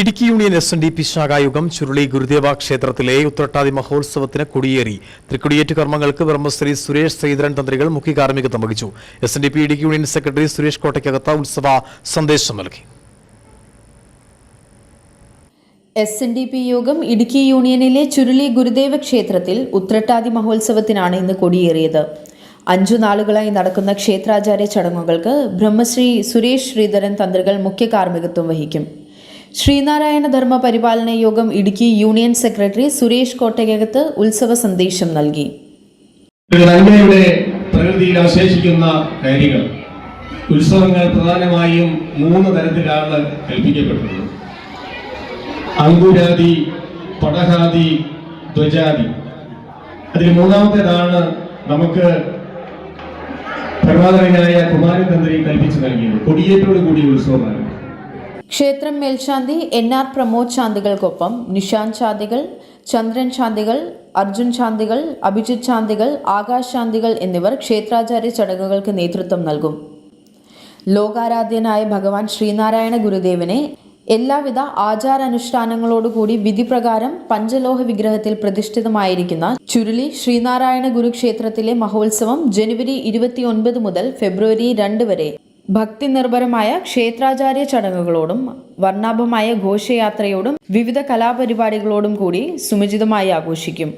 Idukki union S N D P ശാഖായുഗം Churuli Gurudeva ക്ഷേത്രത്തിലെ ഉത്രട്ടാതി മഹോത്സവത്തിന് കൊടിയേറി. തൃക്കൊടിയേറ്റ് കർമ്മങ്ങൾക്ക് ബ്രഹ്മശ്രീ സുരേഷ് ശ്രീധരൻ തന്ത്രികൾ മുഖ്യ കാർമ്മികത്വം വഹിച്ചു. S N D P Idukki union secretary Suresh Kottakkakath ഉത്സവ സന്ദേശം നൽകി. എസ് എൻ ഡി പി യോഗം ഇടുക്കി യൂണിയനിലെ ചുരുളി ഗുരുദേവ ക്ഷേത്രത്തിൽ ഉത്രട്ടാതി മഹോത്സവത്തിനാണ് ഇന്ന് കൊടിയേറിയത്. അഞ്ചു നാളുകളായി നടക്കുന്ന ക്ഷേത്രാചാര്യ ചടങ്ങുകൾക്ക് ബ്രഹ്മശ്രീ സുരേഷ് ശ്രീധരൻ തന്ത്രികൾ മുഖ്യ കാർമ്മികത്വം വഹിക്കും. ശ്രീനാരായണ ധർമ്മ പരിപാലന യോഗം ഇടുക്കി യൂണിയൻ സെക്രട്ടറി സുരേഷ് കോട്ടയകത്ത് ഉത്സവ സന്ദേശം നൽകി. പ്രകൃതിയിൽ അവശേഷിക്കുന്ന കാര്യങ്ങൾ ഉത്സവങ്ങൾ പ്രധാനമായും മൂന്ന് തരത്തിലാണ് കൽപ്പിക്കപ്പെട്ടിട്ടുള്ളത് അങ്കുരാതി പടഹാതി ധ്വജാതി അതിൽ മൂന്നാമത്തേതാണ് നമുക്ക് പരമാതരനായ കുമാരതന്ത്രി കൽപ്പിച്ചു നൽകിയത്. കൊടിയേറ്റോട് കൂടിയ ഉത്സവമാണ്. ക്ഷേത്രം മേൽശാന്തി എൻ ആർ പ്രമോദ് ശാന്തികൾക്കൊപ്പം നിഷാൻ ശാന്തികൾ ചന്ദ്രൻ ശാന്തികൾ അർജുൻ ശാന്തികൾ അഭിജിത് ശാന്തികൾ ആകാശ് ശാന്തികൾ എന്നിവർ ക്ഷേത്രാചാര്യ ചടങ്ങുകൾക്ക് നേതൃത്വം നൽകും. ലോകാരാധ്യനായ ഭഗവാൻ ശ്രീനാരായണ ഗുരുദേവനെ എല്ലാവിധ ആചാരാനുഷ്ഠാനങ്ങളോടുകൂടി വിധിപ്രകാരം പഞ്ചലോഹ വിഗ്രഹത്തിൽ പ്രതിഷ്ഠിതമായിരിക്കുന്ന ചുരുളി ശ്രീനാരായണ ഗുരുക്ഷേത്രത്തിലെ മഹോത്സവം ജനുവരി ഇരുപത്തിയൊൻപത് മുതൽ ഫെബ്രുവരി രണ്ട് വരെ ഭക്തി നിർഭരമായ ക്ഷേത്രാചാര്യ ചടങ്ങുകളോടും വർണാഭമായ ഘോഷയാത്രയോടും വിവിധ കലാപരിപാടികളോടും കൂടി സുമുചിതമായി ആഘോഷിക്കും.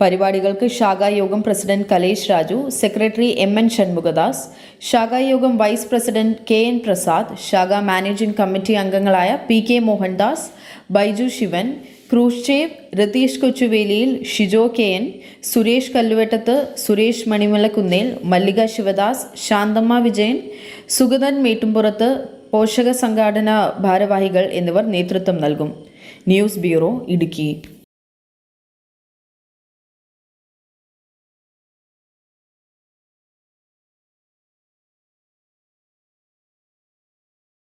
പരിപാടികൾക്ക് ശാഖായോഗം president Kalesh Raju secretary M N Shanmukhadas ശാഖായോഗം vice president K N Prasad ശാഖാ മാനേജിംഗ് കമ്മിറ്റി അംഗങ്ങളായ P K Mohandas Baiju Sivan Khrushchev Ratheesh Kochuveliyil Shijo K N Suresh Kalluvettath Suresh Manimalakkunnel Mallika Sivadas Santhamma Vijayan Sugathan Mettumpurath പോഷക സംഘാടന ഭാരവാഹികൾ എന്നിവർ നേതൃത്വം നൽകും. News bureau Idukki.